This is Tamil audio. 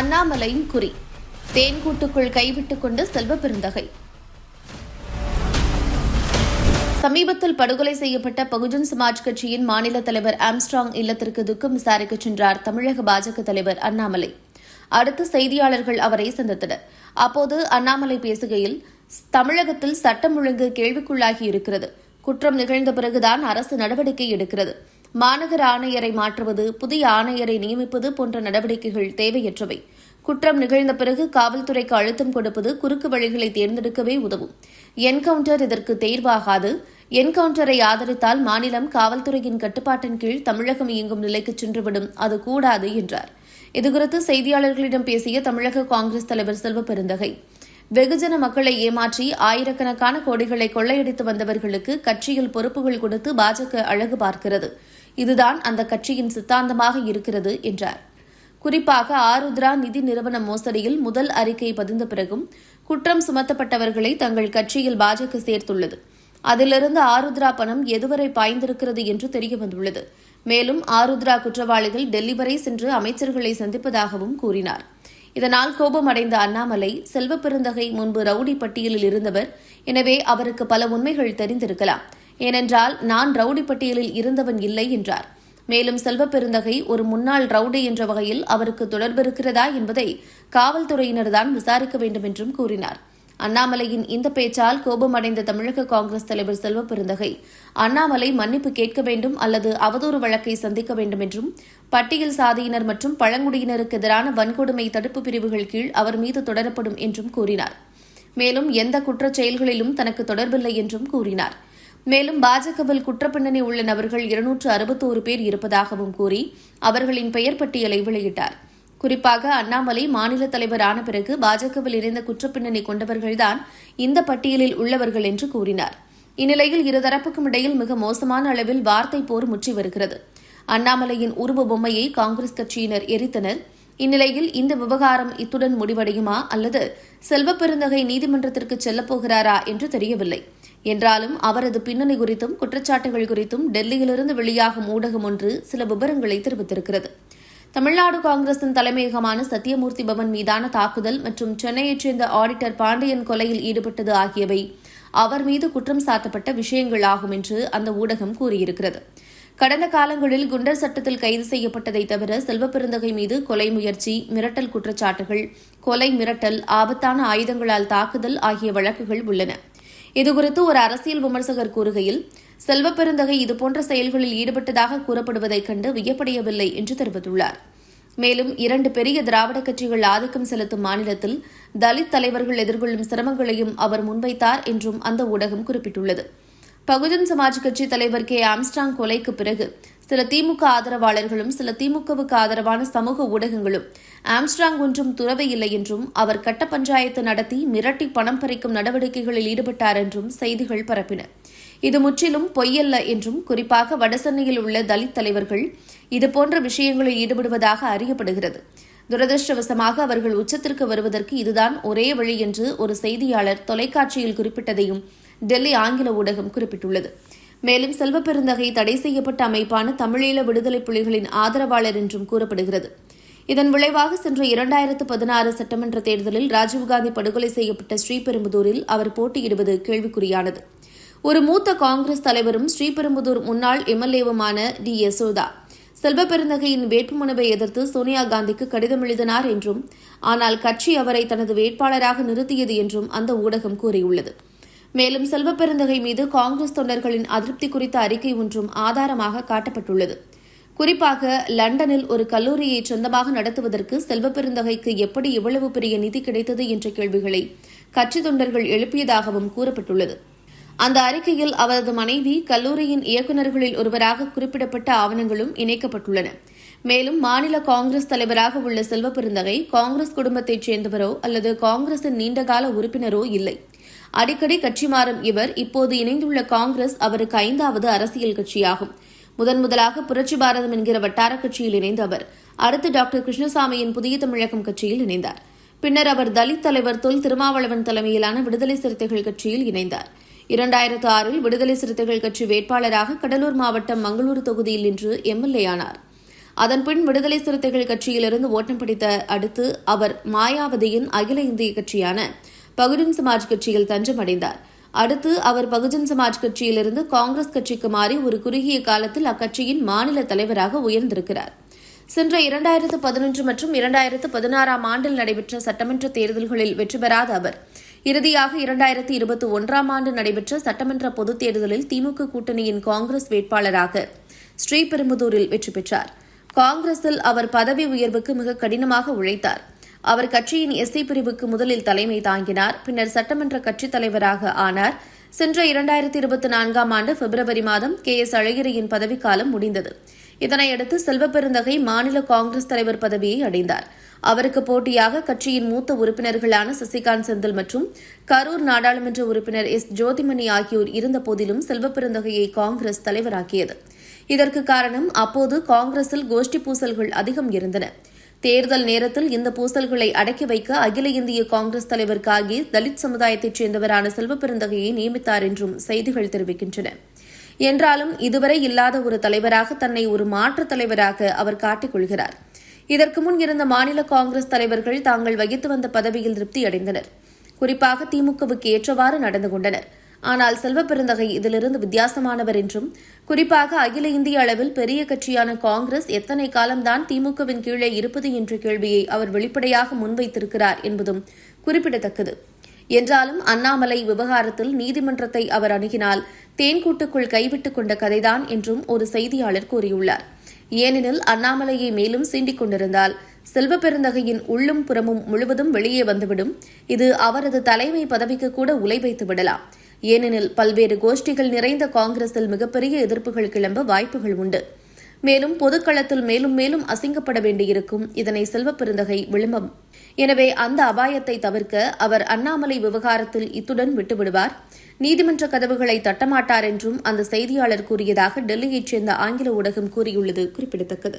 அண்ணாமலையின் குறி. தேன்கூட்டுக்குள் கைவிட்டுக் கொண்டு செல்வ பெருந்தகை. சமீபத்தில் படுகொலை செய்யப்பட்ட பகுஜன் சமாஜ் கட்சியின் மாநில தலைவர் ஆம்ஸ்ட்ராங் இல்லத்திற்கு துக்கம் விசாரிக்க சென்றார் தமிழக பாஜக தலைவர் அண்ணாமலை. அடுத்து செய்தியாளர்கள் அவரை சந்தித்தனர். அப்போது அண்ணாமலை பேசுகையில் தமிழகத்தில் சட்டம் ஒழுங்கு கேள்விக்குள்ளாகி இருக்கிறது. குற்றம் நிகழ்ந்த பிறகுதான் அரசு நடவடிக்கை எடுக்கிறது. மாநகர ஆணையரை மாற்றுவது புதிய ஆணையரை நியமிப்பது போன்ற நடவடிக்கைகள் தேவையற்றவை. குற்றம் நிகழ்ந்த பிறகு காவல்துறைக்கு அழுத்தம் கொடுப்பது குறுக்கு வழிகளை தேர்ந்தெடுக்கவே உதவும். என்கவுண்டர் இதற்கு தேர்வாகாது. என்கவுண்டரை ஆதரித்தால் மாநிலம் காவல்துறையின் கட்டுப்பாட்டின் கீழ் தமிழகம் இயங்கும் நிலைக்கு சென்றுவிடும். அது கூடாது என்றார். இதுகுறித்து செய்தியாளர்களிடம் பேசிய தமிழக காங்கிரஸ் தலைவர் செல்வ பெருந்தகை. வெகுஜன மக்களை ஏமாற்றி ஆயிரக்கணக்கான கோடிகளை கொள்ளையடித்து வந்தவர்களுக்கு கட்சியில் பொறுப்புகள் கொடுத்து பாஜக அழகு பார்க்கிறது. இதுதான் அந்த கட்சியின் சித்தாந்தமாக இருக்கிறது என்றார். குறிப்பாக ஆருத்ரா நிதி நிறுவன மோசடியில் முதல் அறிக்கை பதிந்த பிறகும் குற்றம் சுமத்தப்பட்டவர்களை தங்கள் கட்சியில் பாஜக சேர்த்துள்ளது. அதிலிருந்து ஆருத்ரா பணம் எதுவரை பாய்ந்திருக்கிறது என்று தெரியவந்துள்ளது. மேலும் ஆருத்ரா குற்றவாளிகள் டெல்லி வரை சென்று அமைச்சர்களை சந்திப்பதாகவும் கூறினார். இதனால் கோபமடைந்த அண்ணாமலை செல்வ பெருந்தகை முன்பு ரவுடி பட்டியலில் இருந்தவர். எனவே அவருக்கு பல உண்மைகள் தெரிந்திருக்கலாம். ஏனென்றால் நான் ரவுடி பட்டியலில் இருந்தவன் இல்லை என்றார். மேலும் செல்வ பெருந்தகை ஒரு முன்னாள் ரவுடி என்ற வகையில் அவருக்கு தொடர்பு இருக்கிறதா என்பதை காவல்துறையினர்தான் விசாரிக்க வேண்டும் என்றும் கூறினார். அண்ணாமலையின் இந்த பேச்சால் கோபமடைந்த தமிழக காங்கிரஸ் தலைவர் செல்வ பெருந்தகை அண்ணாமலை மன்னிப்பு கேட்க வேண்டும் அல்லது அவதூறு வழக்கை சந்திக்க வேண்டும் என்றும் பட்டியல் சாதியினர் மற்றும் பழங்குடியினருக்கு எதிரான வன்கொடுமை தடுப்பு பிரிவுகள் கீழ் அவர் மீது தொடரப்படும் என்றும் கூறினார். மேலும் எந்த குற்றச் செயல்களிலும் தனக்கு தொடர்பில்லை என்றும் கூறினார். மேலும் பாஜகவில் குற்றப்பின்னணி உள்ள நபர்கள் இருநூற்று அறுபத்தோரு பேர் இருப்பதாகவும் கூறி அவர்களின் பெயர் பட்டியலை வெளியிட்டார். குறிப்பாக அண்ணாமலை மாநில தலைவர் ஆன பிறகு பாஜகவில் இணைந்த குற்றப்பின்னணி கொண்டவர்கள்தான் இந்த பட்டியலில் உள்ளவர்கள் என்று கூறினார். இந்நிலையில் இருதரப்புக்கும் இடையில் மிக மோசமான அளவில் வார்த்தை போர் முற்றி வருகிறது. அண்ணாமலையின் உருவ பொம்மையை காங்கிரஸ் கட்சியினர் எரித்தனர். இந்நிலையில் இந்த விவகாரம் இத்துடன் முடிவடையுமா அல்லது செல்வப்பெருந்தகை நீதிமன்றத்திற்கு செல்லப்போகிறாரா என்று தெரியவில்லை. என்றாலும் அவரது பின்னணி குறித்தும் குற்றச்சாட்டுகள் குறித்தும் டெல்லியிலிருந்து வெளியாகும் ஊடகம் ஒன்று சில விவரங்களை தெரிவித்திருக்கிறது. தமிழ்நாடு காங்கிரசின் தலைமையகமான சத்தியமூர்த்தி பவன் மீதான தாக்குதல் மற்றும் சென்னையைச் சேர்ந்த ஆடிட்டர் பாண்டியன் கொலையில் ஈடுபட்டது ஆகியவை அவர் மீது குற்றம் சாட்டப்பட்ட விஷயங்கள் ஆகும் என்று அந்த ஊடகம் கூறியிருக்கிறது. கடந்த காலங்களில் குண்டர் சட்டத்தில் கைது செய்யப்பட்டதை தவிர செல்வப்பெருந்தகை மீது கொலை முயற்சி மிரட்டல் குற்றச்சாட்டுகள் கொலை மிரட்டல் ஆபத்தான ஆயுதங்களால் தாக்குதல் ஆகிய வழக்குகள் உள்ளன. இதுகுறித்து ஒரு அரசியல் விமர்சகர் கூறுகையில் செல்வப்பெருந்தகை இதுபோன்ற செயல்களில் ஈடுபட்டதாக கூறப்படுவதைக் கண்டு வியப்படையவில்லை என்று தெரிவித்துள்ளார். மேலும் இரண்டு பெரிய திராவிட கட்சிகள் ஆதிக்கம் செலுத்தும் மாநிலத்தில் தலித் தலைவர்கள் எதிர்கொள்ளும் சிரமங்களையும் அவர் முன்வைத்தார் என்றும் அந்த ஊடகம் குறிப்பிட்டுள்ளது. பகுஜன் சமாஜ் கட்சி தலைவர் கே. ஆம்ஸ்டாங் கொலைக்கு பிறகு சில திமுக ஆதரவாளர்களும் சில திமுகவுக்கு ஆதரவான சமூக ஊடகங்களும் ஆம்ஸ்ட்ராங் ஒன்றும் துறவையில்லை என்றும் அவர் கட்ட பஞ்சாயத்து நடத்தி மிரட்டி பணம் பறிக்கும் நடவடிக்கைகளில் ஈடுபட்டார் என்றும் செய்திகள் பரப்பின. இது முற்றிலும் பொய்யல்ல என்றும் குறிப்பாக வடசென்னையில் உள்ள தலித் தலைவர்கள் இதுபோன்ற விஷயங்களில் ஈடுபடுவதாக அறியப்படுகிறது. துரதிருஷ்டவசமாக அவர்கள் உச்சத்திற்கு வருவதற்கு இதுதான் ஒரே வழி என்று ஒரு செய்தியாளர் தொலைக்காட்சியில் குறிப்பிட்டதையும் டெல்லி ஆங்கில ஊடகம் குறிப்பிட்டுள்ளது. மேலும் செல்வப்பெருந்தகை தடை செய்யப்பட்ட அமைப்பான தமிழீழ விடுதலை புலிகளின் ஆதரவாளர் என்றும் கூறப்படுகிறது. இதன் விளைவாக சென்ற இரண்டாயிரத்து பதினாறு சட்டமன்ற தேர்தலில் ராஜீவ்காந்தி படுகொலை செய்யப்பட்ட ஸ்ரீபெரும்புதூரில் அவர் போட்டியிடுவது கேள்விக்குறியானது. ஒரு மூத்த காங்கிரஸ் தலைவரும் ஸ்ரீபெரும்புதூர் முன்னாள் எம்எல்ஏவுமான டி. யசோதா செல்வ பெருந்தகையின் வேட்புமனுவை எதிர்த்து சோனியா காந்திக்கு கடிதம் எழுதினார் என்றும் ஆனால் கட்சி அவரை தனது வேட்பாளராக நிறுத்தியது என்றும் அந்த ஊடகம் கூறியுள்ளது. மேலும் செல்வப்பெருந்தகை மீது காங்கிரஸ் தொண்டர்களின் அதிருப்தி குறித்த அறிக்கை ஒன்றும் ஆதாரமாக காட்டப்பட்டுள்ளது. குறிப்பாக லண்டனில் ஒரு கல்லூரியை சொந்தமாக நடத்துவதற்கு செல்வப்பெருந்தகைக்கு எப்படி இவ்வளவு பெரிய நிதி கிடைத்தது என்ற கேள்விகளை கட்சி தொண்டர்கள் எழுப்பியதாகவும் கூறப்பட்டுள்ளது. அந்த அறிக்கையில் அவரது மனைவி கல்லூரியின் இயக்குநர்களில் ஒருவராக குறிப்பிடப்பட்ட ஆவணங்களும் இணைக்கப்பட்டுள்ளன. மேலும் மாநில காங்கிரஸ் தலைவராக உள்ள செல்வப்பெருந்தகை காங்கிரஸ் குடும்பத்தைச் சேர்ந்தவரோ அல்லது காங்கிரசின் நீண்டகால உறுப்பினரோ இல்லை. அடிக்கடி கட்சி மாறும் இவர் இப்போது இணைந்துள்ள காங்கிரஸ் அவருக்கு ஐந்தாவது அரசியல் கட்சியாகும். முதன் முதலாக புரட்சி பாரதம் என்கிற வட்டார கட்சியில் இணைந்த அவர் அடுத்து டாக்டர் கிருஷ்ணசாமியின் புதிய தமிழகம் கட்சியில் இணைந்தார். பின்னர் அவர் தலித் தலைவர் தொல் திருமாவளவன் தலைமையிலான விடுதலை சிறுத்தைகள் கட்சியில் இணைந்தார். இரண்டாயிரத்து ஆறில் விடுதலை சிறுத்தைகள் கட்சி வேட்பாளராக கடலூர் மாவட்டம் மங்களூரு தொகுதியில் இன்று எம்எல்ஏ ஆனார். அதன்பின் விடுதலை சிறுத்தைகள் கட்சியிலிருந்து ஓட்டம் பிடித்த அடுத்து அவர் மாயாவதியின் அகில இந்திய கட்சியான பகுஜன் சமாஜ் கட்சியில் தஞ்சமடைந்தார். அடுத்து அவர் பகுஜன் சமாஜ் கட்சியிலிருந்து காங்கிரஸ் கட்சிக்கு மாறி ஒரு குறுகிய காலத்தில் அக்கட்சியின் மாநில தலைவராக உயர்ந்திருக்கிறார். சென்ற இரண்டாயிரத்து பதினொன்று மற்றும் இரண்டாயிரத்து பதினாறாம் ஆண்டில் நடைபெற்ற சட்டமன்ற தேர்தல்களில் வெற்றி பெறாத அவர் இறுதியாக இரண்டாயிரத்து இருபத்தி ஒன்றாம் ஆண்டு நடைபெற்ற சட்டமன்ற பொதுத் தேர்தலில் திமுக கூட்டணியின் காங்கிரஸ் வேட்பாளராக ஸ்ரீபெரும்புதூரில் வெற்றி பெற்றார். காங்கிரஸில் அவர் பதவி உயர்வுக்கு மிக கடினமாக உழைத்தார். அவர் கட்சியின் எஸ்சி பிரிவுக்கு முதலில் தலைமை தாங்கினார். பின்னர் சட்டமன்ற கட்சித் தலைவராக ஆனார். சென்ற இரண்டாயிரத்தி இருபத்தி நான்காம் ஆண்டு பிப்ரவரி மாதம் கே எஸ் அழகிரியின் பதவிக்காலம் முடிந்தது. இதனையடுத்து செல்வப்பெருந்தகை மாநில காங்கிரஸ் தலைவர் பதவியை அடைந்தார். அவருக்கு போட்டியாக கட்சியின் மூத்த உறுப்பினர்களான சசிகாந்த் செந்தில் மற்றும் கரூர் நாடாளுமன்ற உறுப்பினர் எஸ் ஜோதிமணி ஆகியோர் இருந்தபோதிலும் செல்வப்பெருந்தகையை காங்கிரஸ் தலைவராக்கியது. இதற்கு காரணம் அப்போது காங்கிரஸில் கோஷ்டி பூசல்கள் அதிகம் இருந்தன. தேர்தல் நேரத்தில் இந்த பூசல்களை அடக்கி வைக்க அகில இந்திய காங்கிரஸ் தலைவர் காகி தலித் சமுதாயத்தைச் சேர்ந்தவரான செல்வப்பெருந்தகையை நியமித்தார் என்றும் செய்திகள் தெரிவிக்கின்றன. என்றாலும் இதுவரை இல்லாத ஒரு தலைவராக தன்னை ஒரு மாற்றுத் தலைவராக அவர் காட்டிக் இதற்கு முன் இருந்த மாநில காங்கிரஸ் தலைவர்கள் தாங்கள் வகித்து வந்த பதவியில் திருப்தியடைந்தனர் குறிப்பாக திமுகவுக்கு ஏற்றவாறு நடந்து கொண்டனர். ஆனால் செல்வப்பெருந்தகை இதிலிருந்து வித்தியாசமானவர் என்றும் குறிப்பாக அகில இந்திய அளவில் பெரிய கட்சியான காங்கிரஸ் எத்தனை காலம்தான் திமுகவின் கீழே இருப்பது என்ற கேள்வியை அவர் வெளிப்படையாக முன்வைத்திருக்கிறார் என்பதும் குறிப்பிடத்தக்கது. என்றாலும் அண்ணாமலை விவகாரத்தில் நீதிமன்றத்தை அவர் அணுகினால் தேன்கூட்டுக்குள் கைவிட்டுக் கொண்ட கதைதான் என்றும் ஒரு செய்தியாளர் கூறியுள்ளார். ஏனெனில் அண்ணாமலையை மேலும் சீண்டிக் கொண்டிருந்தால் செல்வ பெருந்தகையின் உள்ளும் புறமும் முழுவதும் வெளியே வந்துவிடும். இது அவரது தலைமை பதவிக்கு கூட உலை வைத்து விடலாம். ஏனெனில் பல்வேறு கோஷ்டிகள் நிறைந்த காங்கிரஸில் மிகப்பெரிய எதிர்ப்புகள் கிளம்ப வாய்ப்புகள் உண்டு. மேலும் பொதுக்களத்தில் மேலும் மேலும் அசிங்கப்பட வேண்டியிருக்கும் இதனை செல்வ பெருந்தகை விளம்பம். எனவே அந்த அபாயத்தை தவிர்க்க அவர் அண்ணாமலை விவகாரத்தில் இத்துடன் விட்டுவிடுவார். நீதிமன்ற கதவுகளை தட்டமாட்டார் என்றும் அந்த செய்தியாளர் கூறியதாக டெல்லியைச் சேர்ந்த ஆங்கில ஊடகம் கூறியுள்ளது குறிப்பிடத்தக்கது.